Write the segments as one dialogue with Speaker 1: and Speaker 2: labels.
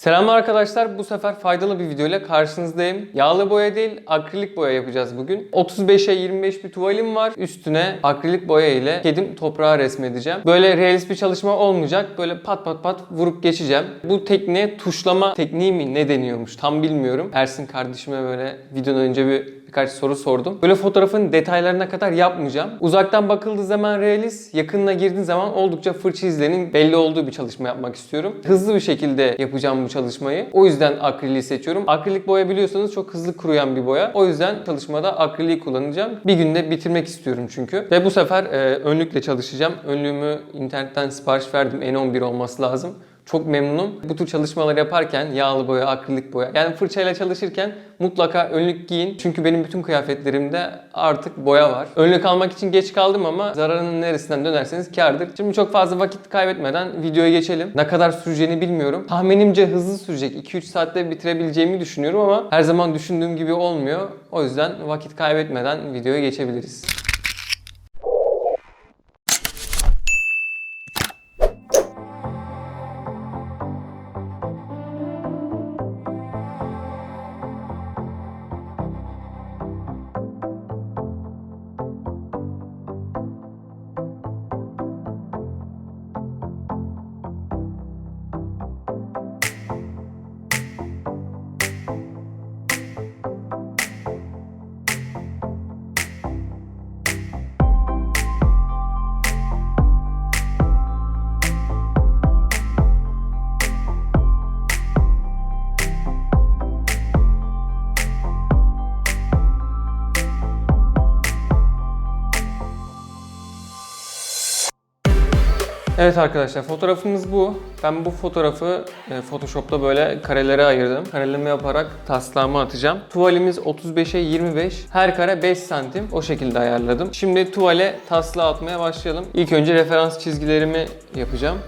Speaker 1: Selam arkadaşlar. Bu sefer faydalı bir video ile karşınızdayım. Yağlı boya değil, akrilik boya yapacağız bugün. 35'e 25 bir tuvalim var. Üstüne akrilik boya ile kedim toprağı resmedeceğim. Böyle realist bir çalışma olmayacak. Böyle pat pat pat vurup geçeceğim. Bu tekniğe tuşlama tekniği mi ne deniyormuş tam bilmiyorum. Ersin kardeşime böyle videodan önce bir birkaç soru sordum. Böyle fotoğrafın detaylarına kadar yapmayacağım. Uzaktan bakıldığı zaman realist, yakınına girdiğin zaman oldukça fırça izlerinin belli olduğu bir çalışma yapmak istiyorum. Hızlı bir şekilde yapacağım bu çalışmayı. O yüzden akriliği seçiyorum. Akrilik boya biliyorsanız çok hızlı kuruyan bir boya. O yüzden çalışmada akriliği kullanacağım. Bir günde bitirmek istiyorum çünkü. Ve bu sefer e, önlükle çalışacağım. Önlüğümü internetten sipariş verdim. N11 olması lazım. Çok memnunum. Bu tür çalışmalar yaparken yağlı boya, akrilik boya yani fırçayla çalışırken mutlaka önlük giyin. Çünkü benim bütün kıyafetlerimde artık boya var. Önlük almak için geç kaldım ama zararının neresinden dönerseniz kârdır. Şimdi çok fazla vakit kaybetmeden videoya geçelim. Ne kadar süreceğini bilmiyorum. Tahminimce hızlı sürecek. 2-3 saatte bitirebileceğimi düşünüyorum ama her zaman düşündüğüm gibi olmuyor. O yüzden vakit kaybetmeden videoya geçebiliriz. Evet arkadaşlar fotoğrafımız bu. Ben bu fotoğrafı e, Photoshop'ta böyle karelere ayırdım. Kareleme yaparak taslağıma atacağım. Tuvalimiz 35'e 25. Her kare 5 santim. O şekilde ayarladım. Şimdi tuvale taslağı atmaya başlayalım. İlk önce referans çizgilerimi yapacağım.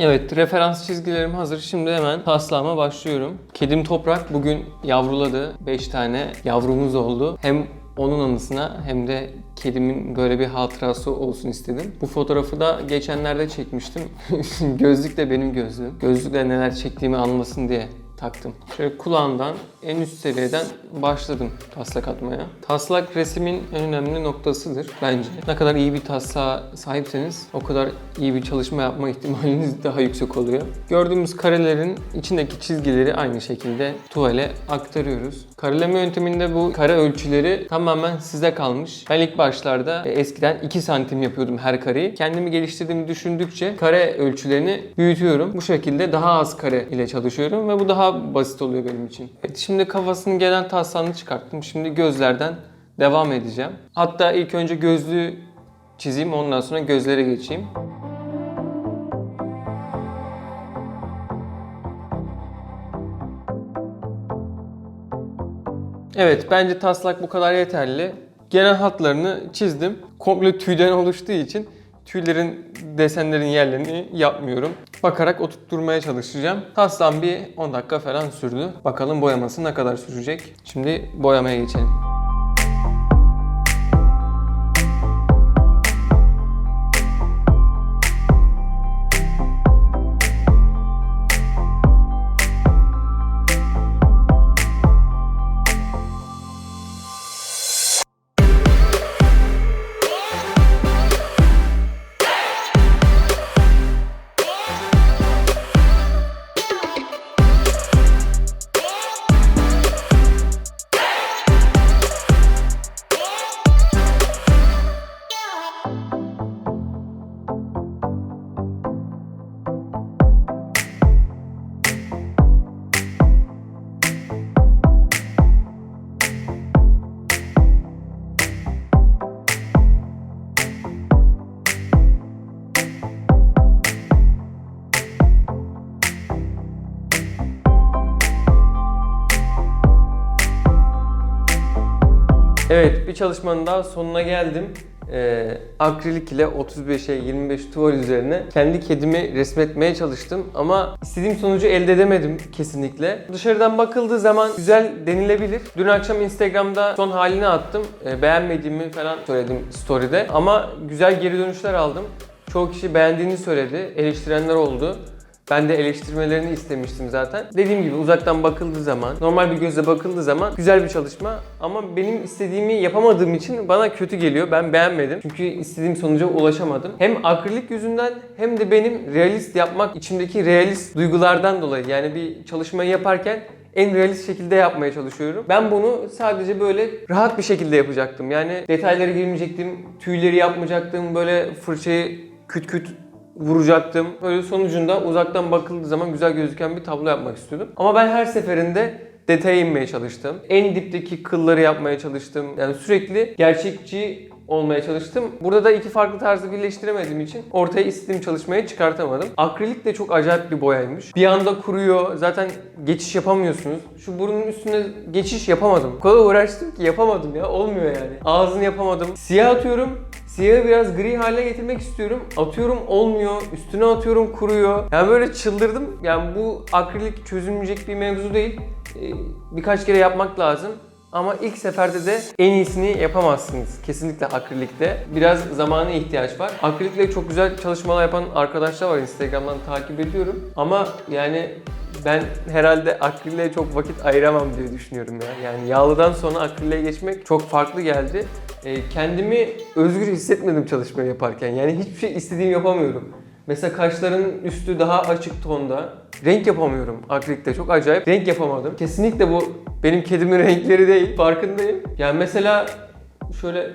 Speaker 1: Evet, referans çizgilerim hazır. Şimdi hemen taslağıma başlıyorum. Kedim Toprak bugün yavruladı. 5 tane yavrumuz oldu. Hem onun anısına hem de kedimin böyle bir hatırası olsun istedim. Bu fotoğrafı da geçenlerde çekmiştim. Gözlük de benim gözlüğüm. Gözlükle neler çektiğimi anlasın diye taktım. Şöyle kulağından en üst seviyeden başladım taslak atmaya. Taslak resimin en önemli noktasıdır bence. Ne kadar iyi bir taslağa sahipseniz o kadar iyi bir çalışma yapma ihtimaliniz daha yüksek oluyor. Gördüğümüz karelerin içindeki çizgileri aynı şekilde tuvale aktarıyoruz. Kareleme yönteminde bu kare ölçüleri tamamen size kalmış. Ben ilk başlarda e, eskiden 2 santim yapıyordum her kareyi. Kendimi geliştirdiğimi düşündükçe kare ölçülerini büyütüyorum. Bu şekilde daha az kare ile çalışıyorum ve bu daha basit oluyor benim için. Evet, şimdi kafasının gelen taslağını çıkarttım. Şimdi gözlerden devam edeceğim. Hatta ilk önce gözlüğü çizeyim ondan sonra gözlere geçeyim. Evet bence taslak bu kadar yeterli. Genel hatlarını çizdim. Komple tüyden oluştuğu için tüylerin desenlerin yerlerini yapmıyorum. Bakarak oturtturmaya çalışacağım. Taslağım bir 10 dakika falan sürdü. Bakalım boyaması ne kadar sürecek. Şimdi boyamaya geçelim. Çalışmanın daha sonuna geldim. e, akrilik ile 35'e 25 tuval üzerine kendi kedimi resmetmeye çalıştım ama istediğim sonucu elde edemedim kesinlikle. Dışarıdan bakıldığı zaman güzel denilebilir. Dün akşam Instagram'da son halini attım. E, beğenmediğimi falan söyledim story'de ama güzel geri dönüşler aldım. Çoğu kişi beğendiğini söyledi. Eleştirenler oldu. Ben de eleştirmelerini istemiştim zaten. Dediğim gibi uzaktan bakıldığı zaman, normal bir gözle bakıldığı zaman güzel bir çalışma. Ama benim istediğimi yapamadığım için bana kötü geliyor. Ben beğenmedim. Çünkü istediğim sonuca ulaşamadım. Hem akrilik yüzünden hem de benim realist yapmak içimdeki realist duygulardan dolayı. Yani bir çalışmayı yaparken en realist şekilde yapmaya çalışıyorum. Ben bunu sadece böyle rahat bir şekilde yapacaktım. Yani detaylara girmeyecektim, tüyleri yapmayacaktım, böyle fırçayı küt küt vuracaktım. Böyle sonucunda uzaktan bakıldığı zaman güzel gözüken bir tablo yapmak istiyordum. Ama ben her seferinde detaya inmeye çalıştım. En dipteki kılları yapmaya çalıştım. Yani sürekli gerçekçi olmaya çalıştım. Burada da iki farklı tarzı birleştiremediğim için ortaya istediğim çalışmayı çıkartamadım. Akrilik de çok acayip bir boyaymış. Bir anda kuruyor. Zaten geçiş yapamıyorsunuz. Şu burnun üstüne geçiş yapamadım. O kadar uğraştım ki yapamadım ya. Olmuyor yani. Ağzını yapamadım. Siyah atıyorum. Siyahı biraz gri hale getirmek istiyorum. Atıyorum olmuyor. Üstüne atıyorum kuruyor. Yani böyle çıldırdım. Yani bu akrilik çözülmeyecek bir mevzu değil. Ee, Birkaç kere yapmak lazım. Ama ilk seferde de en iyisini yapamazsınız. Kesinlikle akrilikte. Biraz zamana ihtiyaç var. Akrilikle çok güzel çalışmalar yapan arkadaşlar var. Instagram'dan takip ediyorum. Ama yani ben herhalde akriliğe çok vakit ayıramam diye düşünüyorum ya. Yani yağlıdan sonra akriliğe geçmek çok farklı geldi. Ee, kendimi özgür hissetmedim çalışmayı yaparken. Yani hiçbir şey istediğim yapamıyorum. Mesela kaşların üstü daha açık tonda. Renk yapamıyorum akrilikte. Çok acayip. Renk yapamadım. Kesinlikle bu benim kedimin renkleri değil. Farkındayım. Yani mesela şöyle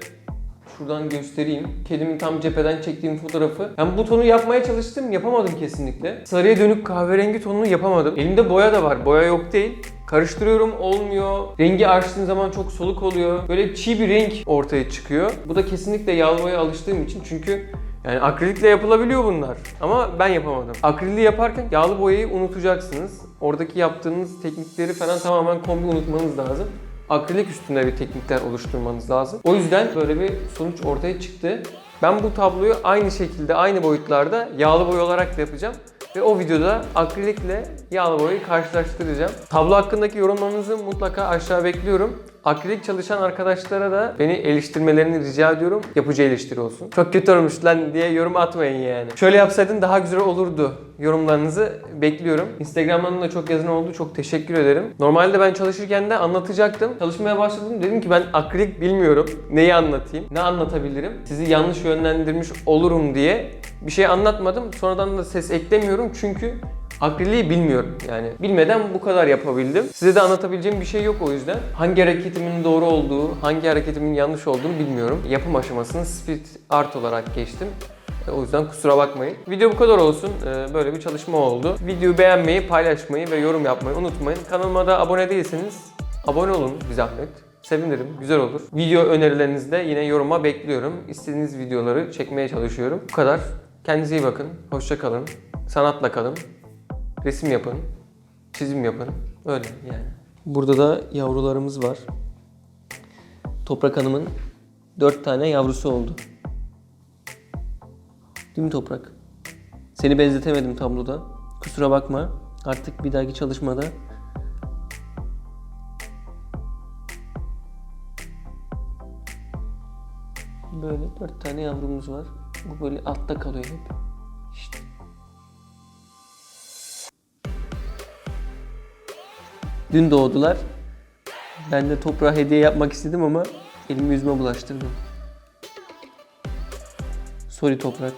Speaker 1: şuradan göstereyim. Kedimin tam cepheden çektiğim fotoğrafı. Ben bu tonu yapmaya çalıştım. Yapamadım kesinlikle. Sarıya dönük kahverengi tonunu yapamadım. Elimde boya da var. Boya yok değil. Karıştırıyorum olmuyor. Rengi açtığım zaman çok soluk oluyor. Böyle çiğ bir renk ortaya çıkıyor. Bu da kesinlikle yağlı boyaya alıştığım için çünkü yani akrilikle yapılabiliyor bunlar. Ama ben yapamadım. Akrili yaparken yağlı boyayı unutacaksınız. Oradaki yaptığınız teknikleri falan tamamen kombi unutmanız lazım. Akrilik üstünde bir teknikler oluşturmanız lazım. O yüzden böyle bir sonuç ortaya çıktı. Ben bu tabloyu aynı şekilde, aynı boyutlarda yağlı boya olarak da yapacağım. Ve o videoda akrilikle yağlı boyayı karşılaştıracağım. Tablo hakkındaki yorumlarınızı mutlaka aşağı bekliyorum. Akrilik çalışan arkadaşlara da beni eleştirmelerini rica ediyorum. Yapıcı eleştiri olsun. Çok kötü olmuş lan diye yorum atmayın yani. Şöyle yapsaydın daha güzel olurdu. Yorumlarınızı bekliyorum. Instagram'dan da çok yazın oldu. Çok teşekkür ederim. Normalde ben çalışırken de anlatacaktım. Çalışmaya başladım. Dedim ki ben akrilik bilmiyorum. Neyi anlatayım? Ne anlatabilirim? Sizi yanlış yönlendirmiş olurum diye bir şey anlatmadım. Sonradan da ses eklemiyorum çünkü Akriliği bilmiyorum yani. Bilmeden bu kadar yapabildim. Size de anlatabileceğim bir şey yok o yüzden. Hangi hareketimin doğru olduğu, hangi hareketimin yanlış olduğunu bilmiyorum. Yapım aşamasını speed art olarak geçtim. E, O yüzden kusura bakmayın. Video bu kadar olsun. E, Böyle bir çalışma oldu. Videoyu beğenmeyi, paylaşmayı ve yorum yapmayı unutmayın. Kanalıma da abone değilseniz abone olun bir zahmet. Sevinirim, güzel olur. Video önerilerinizi de yine yoruma bekliyorum. İstediğiniz videoları çekmeye çalışıyorum. Bu kadar. Kendinize iyi bakın. Hoşça kalın. Sanatla kalın. Resim yapın. Çizim yapın. Öyle yani. Burada da yavrularımız var. Toprak Hanım'ın 4 tane yavrusu oldu. Değil mi Toprak? Seni benzetemedim tabloda. Kusura bakma. Artık bir dahaki çalışmada böyle dört tane yavrumuz var. Bu böyle altta kalıyor hep. Dün doğdular. Ben de toprağa hediye yapmak istedim ama elimi yüzüme bulaştırdım. Sorry toprak.